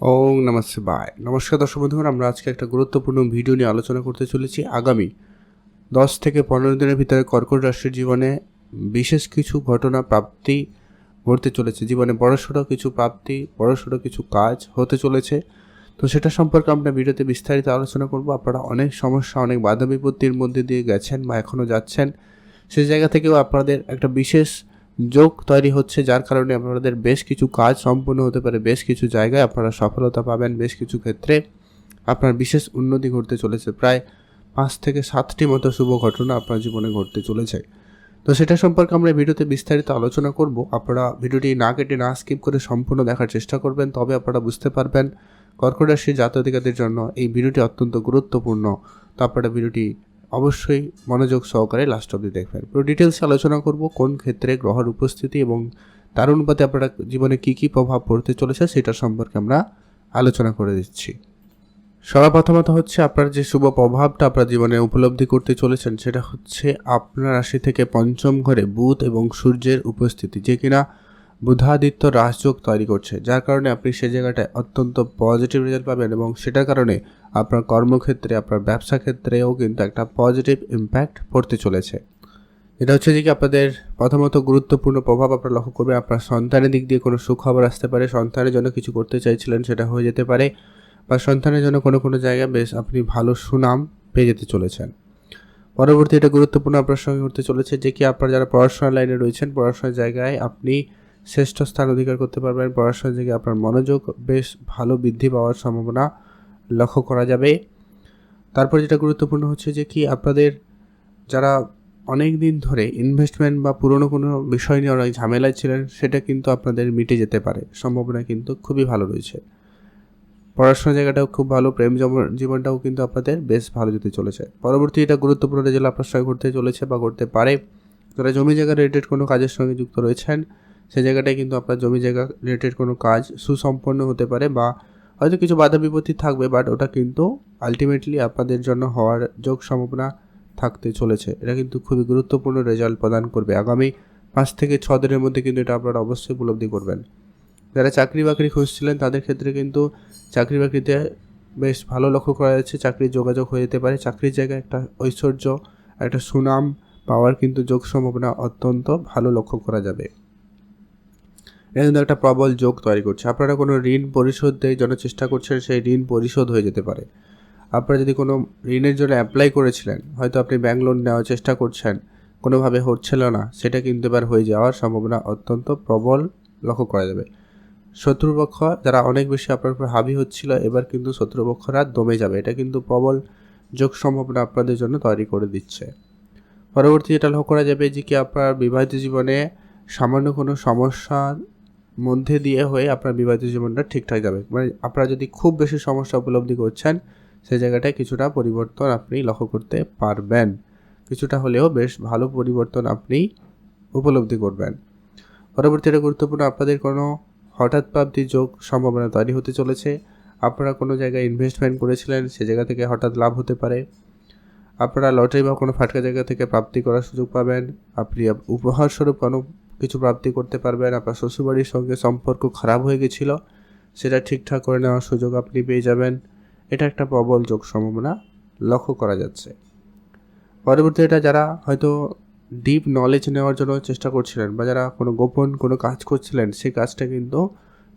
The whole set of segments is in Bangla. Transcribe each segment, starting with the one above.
ওং নমস্তে বাই নমস্কার দর্শক বন্ধুগণ, আমরা আজকে একটা গুরুত্বপূর্ণ ভিডিও নিয়ে আলোচনা করতে চলেছি। আগামী দশ থেকে পনেরো দিনের ভিতরে কর্কট রাশির জীবনে বিশেষ কিছু ঘটনা, প্রাপ্তি ঘটতে চলেছে। জীবনে বড়সড় কিছু প্রাপ্তি, বড়সড় কিছু কাজ হতে চলেছে। তো সেটা সম্পর্কে আমরা ভিডিওতে বিস্তারিত আলোচনা করব। আপনারা অনেক সমস্যা, অনেক বাধা বিপত্তির মধ্যে দিয়ে গেছেন বা এখনও যাচ্ছেন। সেই জায়গা থেকেও আপনাদের একটা বিশেষ যোগ তৈরি হচ্ছে, যার কারণে আপনাদের বেশ কিছু কাজ সম্পূর্ণ হতে পারে, বেশ কিছু জায়গায় আপনারা সফলতা পাবেন, বেশ কিছু ক্ষেত্রে আপনার বিশেষ উন্নতি ঘটতে চলেছে। প্রায় পাঁচ থেকে সাতটি মতো শুভ ঘটনা আপনার জীবনে ঘটতে চলেছে। তো সেটা সম্পর্কে আমরা ভিডিওতে বিস্তারিত আলোচনা করব। আপনারা ভিডিওটি না কেটে, না স্কিপ করে সম্পূর্ণ দেখার চেষ্টা করবেন, তবে আপনারা বুঝতে পারবেন কর্কট রাশির জাতধিকারদের জন্য এই ভিডিওটি অত্যন্ত গুরুত্বপূর্ণ। তো আপনারা ভিডিওটি অবশ্যই মনোযোগ সহকারে লাস্ট অবধি দেখবেন। পুরো ডিটেলসে আলোচনা করব, কোন ক্ষেত্রে গ্রহের উপস্থিতি এবং তার অনুপাতে আপনারা জীবনে কী কী প্রভাব পড়তে চলেছে সেটা সম্পর্কে আমরা আলোচনা করে দিচ্ছি। সবার প্রথমত হচ্ছে আপনার যে শুভ প্রভাবটা আপনার জীবনে উপলব্ধি করতে চলেছেন, সেটা হচ্ছে আপনার রাশি থেকে পঞ্চম ঘরে বুধ এবং সূর্যের উপস্থিতি। যে কিনা বুধাদিত্য রাজযোগ তৈরি করছে, যার কারণে আপনি সে জায়গাটায় অত্যন্ত পজিটিভ রেজাল্ট পাবেন এবং সেটার কারণে আপনার কর্মক্ষেত্রে, আপনার ব্যবসা ক্ষেত্রেও কিন্তু একটা পজিটিভ ইম্প্যাক্ট পড়তে চলেছে। এটা হচ্ছে যে কি আপনাদের প্রথমত গুরুত্বপূর্ণ প্রভাব আপনার লক্ষ্য করবে আপনার সন্তানের দিক দিয়ে কোনো সুখবর আসতে পারে, সন্তানের জন্য কিছু করতে চাইছিলেন সেটা হয়ে যেতে পারে বা সন্তানের জন্য কোনো কোনো জায়গায় বেশ আপনি ভালো সুনাম পেয়ে যেতে চলেছেন। পরবর্তী এটা গুরুত্বপূর্ণ আপনার সঙ্গে করতে চলেছে যে কি আপনার যারা পড়াশোনার লাইনে রয়েছেন, পড়াশোনার জায়গায় আপনি শ্রেষ্ঠ স্থান অধিকার করতে পারবেন পড়াশোনার জায়গায় আপনার মনোযোগ বেশ ভালো বৃদ্ধি পাওয়ার সম্ভাবনা লক্ষ্য করা যাবে। তারপর যেটা গুরুত্বপূর্ণ হচ্ছে যে কি আপনাদের যারা অনেক দিন ধরে ইনভেস্টমেন্ট বা পুরনো কোনো বিষয় নিয়ে অনেক ঝামেলায় ছিলেন, সেটা কিন্তু আপনাদের মিটে যেতে পারে। সম্ভাবনা কিন্তু খুবই ভালো রয়েছে। পড়াশোনার জায়গাটাও খুব ভালো, প্রেম জীবনটাও কিন্তু আপনাদের বেশ ভালো যেতে চলেছে। পরবর্তী এটা গুরুত্বপূর্ণ রেজাল্ট আপনার সঙ্গে ঘটতে চলেছে বা ঘটতে পারে, যারা জমি জায়গা রিলেটেড কোনো কাজের সঙ্গে যুক্ত রয়েছেন সেই জায়গাটায় কিন্তু আপনার জমি জায়গা রিলেটেড কোনো কাজ সুসম্পন্ন হতে পারে বা হয়তো কিছু বাধা বিপত্তি থাকবে বাট ওটা কিন্তু আলটিমেটলি আপনাদের জন্য হওয়ার যোগ সম্ভাবনা থাকতে চলেছে। এটা কিন্তু খুবই গুরুত্বপূর্ণ রেজাল্ট প্রদান করবে। আগামী পাঁচ থেকে ছ দিনের মধ্যে কিন্তু এটা আপনারা অবশ্যই উপলব্ধি করবেন। যারা চাকরি বাকরি খুঁজছিলেন, তাদের ক্ষেত্রে কিন্তু চাকরি বাকরিতে বেশ ভালো লক্ষ্য করা যাচ্ছে। চাকরির যোগাযোগ হয়ে যেতে পারে। চাকরির জায়গায় একটা ঐশ্বর্য, একটা সুনাম পাওয়ার কিন্তু যোগ সম্ভাবনা অত্যন্ত ভালো লক্ষ্য করা যাবে। এটা কিন্তু একটা প্রবল যোগ তৈরি করছে। আপনারা কোনো ঋণ পরিশোধ দেওয়ার জন্য চেষ্টা করছেন, সেই ঋণ পরিশোধ হয়ে যেতে পারে। আপনারা যদি কোনো ঋণের জন্য অ্যাপ্লাই করেছিলেন, হয়তো আপনি ব্যাংক লোন নেওয়ার চেষ্টা করছেন, কোনোভাবে হচ্ছিল না, সেটা কিন্তু এবার হয়ে যাওয়ার সম্ভাবনা অত্যন্ত প্রবল লক্ষ্য করা যাবে। শত্রুপক্ষ যারা অনেক বেশি আপনার উপর হাবি হচ্ছিল, এবার কিন্তু শত্রুপক্ষরা দমে যাবে। এটা কিন্তু প্রবল যোগ সম্ভাবনা আপনাদের জন্য তৈরি করে দিচ্ছে। পরবর্তী যেটা লক্ষ্য করা যাবে যে কি আপনার বিবাহিত জীবনে সামান্য কোনো সমস্যার মধ্যে দিয়ে হয়ে আপনার বিবাহিত জীবনটা ঠিকঠাক যাবে। মানে আপনারা যদি খুব বেশি সমস্যা উপলব্ধি করছেন সেই জায়গাটায় কিছুটা পরিবর্তন আপনি লক্ষ্য করতে পারবেন। কিছুটা হলেও বেশ ভালো পরিবর্তন আপনি উপলব্ধি করবেন। পরবর্তী এটা গুরুত্বপূর্ণ আপনাদের কোনো হঠাৎ প্রাপ্তি যোগ সম্ভাবনা তৈরি হতে চলেছে। আপনারা কোনো জায়গায় ইনভেস্টমেন্ট করেছিলেন, সে জায়গা থেকে হঠাৎ লাভ হতে পারে। আপনারা লটারি বা কোনো ফাটকা জায়গা থেকে প্রাপ্তি করার সুযোগ পাবেন। আপনি উপহারস্বরূপ কোনো কিছু প্রাপ্তি করতে পারবেন, আপনার শ্বশুরবাড়ির সঙ্গে সম্পর্ক খারাপ হয়ে গেছিল, সেটা ঠিকঠাক করে নেওয়ার সুযোগ আপনি পেয়ে যাবেন। এটা একটা প্রবল যোগ সম্ভাবনা লক্ষ্য করা যাচ্ছে। পরবর্তী এটা যারা হয়তো ডিপ নলেজ নেওয়ার জন্য চেষ্টা করছিলেন বা যারা কোনো গোপন কোনো কাজ করছিলেন সেই কাজটা কিন্তু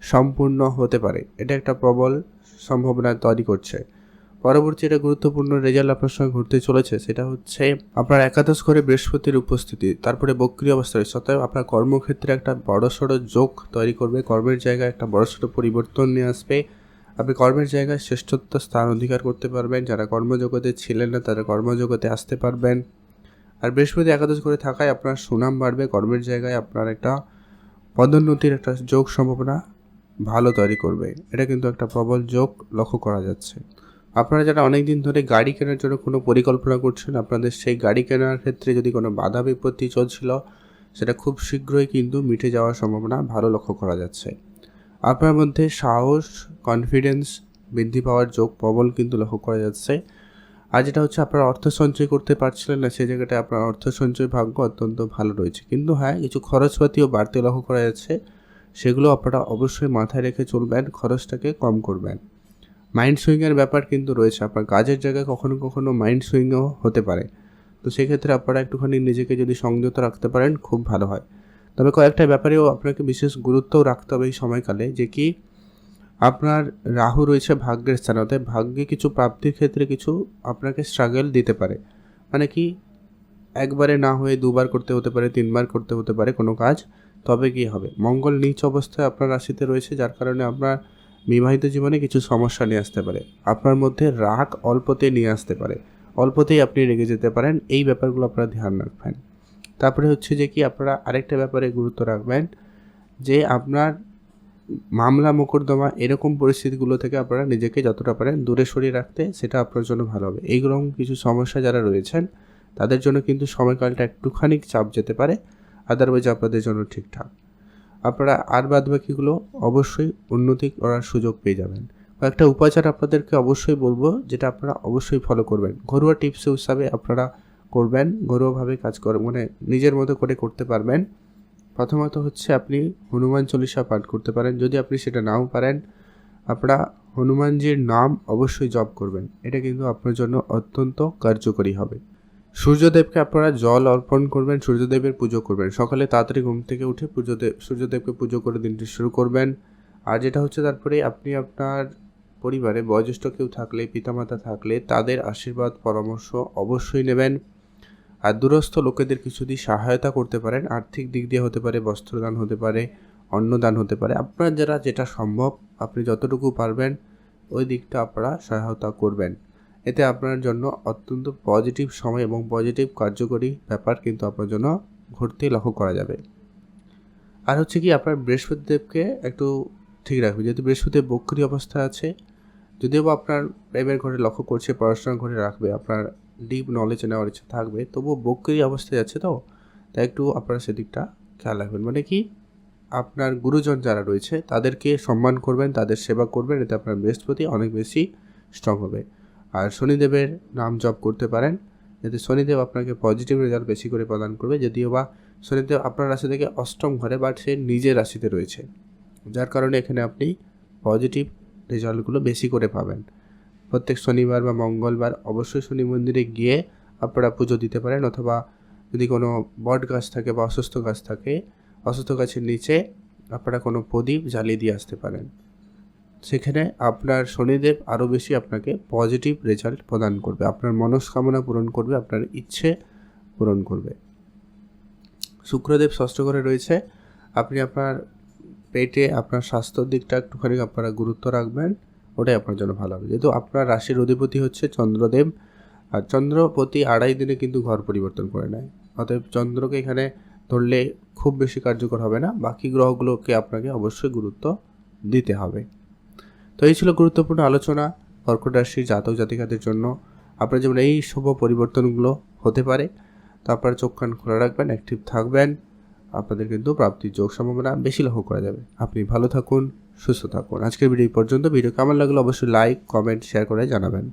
সম্পূর্ণ হতে পারে। এটা একটা প্রবল সম্ভাবনা তৈরি করছে। পরবর্তী এটা গুরুত্বপূর্ণ রেজাল্ট আপনার সঙ্গে ঘুরতে চলেছে, সেটা হচ্ছে আপনার একাদশ ঘরে বৃহস্পতির উপস্থিতি, তারপরে বক্রিয় অবস্থা রয়েছে। আপনার কর্মক্ষেত্রে একটা বড়সড় যোগ তৈরি করবে, কর্মের জায়গায় একটা বড়সড় পরিবর্তন নিয়ে আসবে। আপনি কর্মের জায়গায় শ্রেষ্ঠত্ব স্থান অধিকার করতে পারবেন, যারা কর্মজগতে ছিলেন না, তারা কর্মজগতে আসতে পারবেন। আর বৃহস্পতি একাদশ করে থাকায় আপনার সুনাম বাড়বে, কর্মের জায়গায় আপনার একটা পদোন্নতির একটা যোগ সম্ভাবনা ভালো তৈরি করবে। এটা কিন্তু একটা প্রবল যোগ লক্ষ্য করা যাচ্ছে। আপনারা যারা অনেক দিন ধরে গাড়ি কেনার জন্য কোনো পরিকল্পনা করছেন, আপনাদের সেই গাড়ি কেনার ক্ষেত্রে যদি কোনো বাধা বিপত্তি চলছিল, সেটা খুব শীঘ্রই কিন্তু মিটে যাওয়ার সম্ভাবনা ভালো লক্ষ্য করা যাচ্ছে। আপনার মধ্যে সাহস কনফিডেন্স বৃদ্ধি পাওয়ার যোগ প্রবল কিন্তু লক্ষ্য করা যাচ্ছে। আর যেটা হচ্ছে, আপনারা অর্থ সঞ্চয় করতে পারছিলেন না, সেই জায়গাটায় আপনার অর্থ সঞ্চয় ভাগ্য অত্যন্ত ভালো রয়েছে। কিন্তু হ্যাঁ কিছু খরচপাতিও বাড়তে লক্ষ্য করা যাচ্ছে। সেগুলো আপনারা অবশ্যই মাথায় রেখে চলবেন, খরচটাকে কম করবেন। মাইন্ড সুইংয়ের ব্যাপার কিন্তু রয়েছে। আপনার কাজের জায়গায় কখনো কখনো মাইন্ড সুইংও হতে পারে। তো সেক্ষেত্রে আপনারা একটুখানি নিজেকে যদি সংযত রাখতে পারেন, খুব ভালো হয়। তবে কয়েকটা ব্যাপারেও আপনাকে বিশেষ গুরুত্বও রাখতে হবে এই সময়কালে যে কি, আপনার রাহু রয়েছে ভাগ্যের স্থানে। অর্থাৎ ভাগ্যে কিছু প্রাপ্তির ক্ষেত্রে কিছু আপনাকে স্ট্রাগল দিতে পারে। মানে কি, একবারে না হয়ে দুবার করতে হতে পারে, তিনবার করতে হতে পারে কোনো কাজ, তবে কি হবে? মঙ্গল নিচ অবস্থায় আপনার রাশিতে রয়েছে, যার কারণে আপনার বিবাহিত জীবনে কিছু সমস্যা নিয়ে আসতে পারে। আপনার মধ্যে রাগ অল্পতে নিয়ে আসতে পারে। অল্পতেই আপনি রেগে যেতে পারেন। এই ব্যাপারগুলো আপনারা ধ্যান রাখবেন। তারপরে হচ্ছে যে কি, আপনারা আরেকটা ব্যাপারে গুরুত্ব রাখবেন যে আপনার মামলা মোকদ্দমা এরকম পরিস্থিতিগুলো থেকে আপনারা নিজেকে যতটা পারেন দূরে সরিয়ে রাখতে সেটা আপনার জন্য ভালো হবে। এইরকম কিছু সমস্যা যারা রয়েছেন, তাদের জন্য কিন্তু সময়কালটা একটুখানি চাপ যেতে পারে। আদারওয়াইজ আপনাদের জন্য ঠিকঠাক। আপনারা আর বাদ বাকিগুলো অবশ্যই উন্নতি করার সুযোগ পেয়ে যাবেন। কয়েকটা উপাচার আপনাদেরকে অবশ্যই বলব, যেটা আপনারা অবশ্যই ফলো করবেন। ঘরোয়া টিপস হিসাবে আপনারা করবেন, ঘরোয়াভাবে কাজ করে মানে নিজের মতো করে করতে পারবেন। প্রথমত হচ্ছে আপনি হনুমান চল্লিশা পাঠ করতে পারেন। যদি আপনি সেটা নাও পারেন, আপনারা হনুমানজির নাম অবশ্যই জপ করবেন। এটা কিন্তু আপনার জন্য অত্যন্ত কার্যকরী হবে। সূর্যদেবকে আপনারা জল অর্পণ করবেন, সূর্যদেবের পুজো করবেন। সকালে তাড়াতাড়ি ঘুম থেকে উঠে পুজোদেব সূর্যদেবকে পুজো করে দিনটি শুরু করবেন। আর যেটা হচ্ছে তারপরে আপনি আপনার পরিবারে বয়োজ্যেষ্ঠ কেউ থাকলে, পিতামাতা থাকলে, তাদের আশীর্বাদ, পরামর্শ অবশ্যই নেবেন। আর দূরস্থ লোকেদের কিছু দিয়ে সহায়তা করতে পারেন। আর্থিক দিক দিয়ে হতে পারে, বস্ত্রদান হতে পারে, অন্নদান হতে পারে। আপনার যারা যেটা সম্ভব, আপনি যতটুকু পারবেন, ওই দিকটা আপনারা সহায়তা করবেন। এতে আপনার জন্য অত্যন্ত পজিটিভ সময় এবং পজিটিভ কার্যকরী ব্যাপার কিন্তু আপনার জন্য ঘটতে লক্ষ্য করা যাবে। আর হচ্ছে কি, আপনার বৃহস্পতিদেবকে একটু ঠিক রাখবে যেহেতু বৃহস্পতিদেব বক্রি অবস্থায় আছে, যদিও বা আপনার প্রেমের ঘরে লক্ষ্য করছে, পড়াশোনার ঘরে রাখবে, আপনার ডিপ নলেজ নেওয়ার ইচ্ছা থাকবে, তবুও বক্রি অবস্থায় আছে তো, তাই একটু আপনারা সেদিকটা খেয়াল রাখবেন। মানে কি, আপনার গুরুজন যারা রয়েছে, তাদেরকে সম্মান করবেন, তাদের সেবা করবেন, এতে আপনার বৃহস্পতি অনেক বেশি স্ট্রং হবে। আর শনিদেবের নাম জপ করতে পারেন। যাতে শনিদেব আপনাকে পজিটিভ রেজাল্ট বেশি করে প্রদান করবে। যদিও বা শনিদেব আপনার রাশি থেকে অষ্টম ঘরে বাট সে নিজের রাশিতে রয়েছে। যার কারণে এখানে আপনি পজিটিভ রেজাল্টগুলো বেশি করে পাবেন। প্রত্যেক শনিবার বা মঙ্গলবার অবশ্যই শনি মন্দিরে গিয়ে আপনারা পুজো দিতে পারেন। অথবা যদি কোনো বট গাছ থাকে বা অসুস্থ গাছ থাকে, অসুস্থ গাছের নিচে আপনারা কোনো প্রদীপ জ্বালিয়ে দিয়ে আসতে পারেন। সেখানে আপনার শনিদেব আরও বেশি আপনাকে পজিটিভ রেজাল্ট প্রদান করবে। আপনার মনস্কামনা পূরণ করবে, আপনার ইচ্ছে পূরণ করবে। শুক্রদেব ষষ্ঠ ঘরে রয়েছে। আপনি আপনার পেটে আপনার স্বাস্থ্যর দিকটা একটুখানি আপনারা গুরুত্ব রাখবেন, ওটাই আপনার জন্য ভালো হবে। যেহেতু আপনার রাশির অধিপতি হচ্ছে চন্দ্রদেব, আর চন্দ্র প্রতি আড়াই দিনে কিন্তু ঘর পরিবর্তন করে নেয়। অতএব চন্দ্রকে এখানে ধরলে খুব বেশি কার্যকর হবে না। বাকি গ্রহগুলোকে আপনাকে অবশ্যই গুরুত্ব দিতে হবে। তো এই ছিল গুরুত্বপূর্ণ আলোচনা কর্কট রাশি জাতক জাতিকাদের জন্য। আপনার যেমন এই শুভ পরিবর্তনগুলো হতে পারে, তো আপনার চোখ কান খোলা রাখবেন অ্যাক্টিভ থাকবেন। আপনাদের কিন্তু প্রাপ্তির যোগ সম্ভাবনা বেশি লক্ষ্য করা যাবে। আপনি ভালো থাকুন, সুস্থ থাকুন। আজকের ভিডিও পর্যন্ত। ভিডিও কেমন লাগল অবশ্যই লাইক কমেন্ট শেয়ার করে জানাবেন।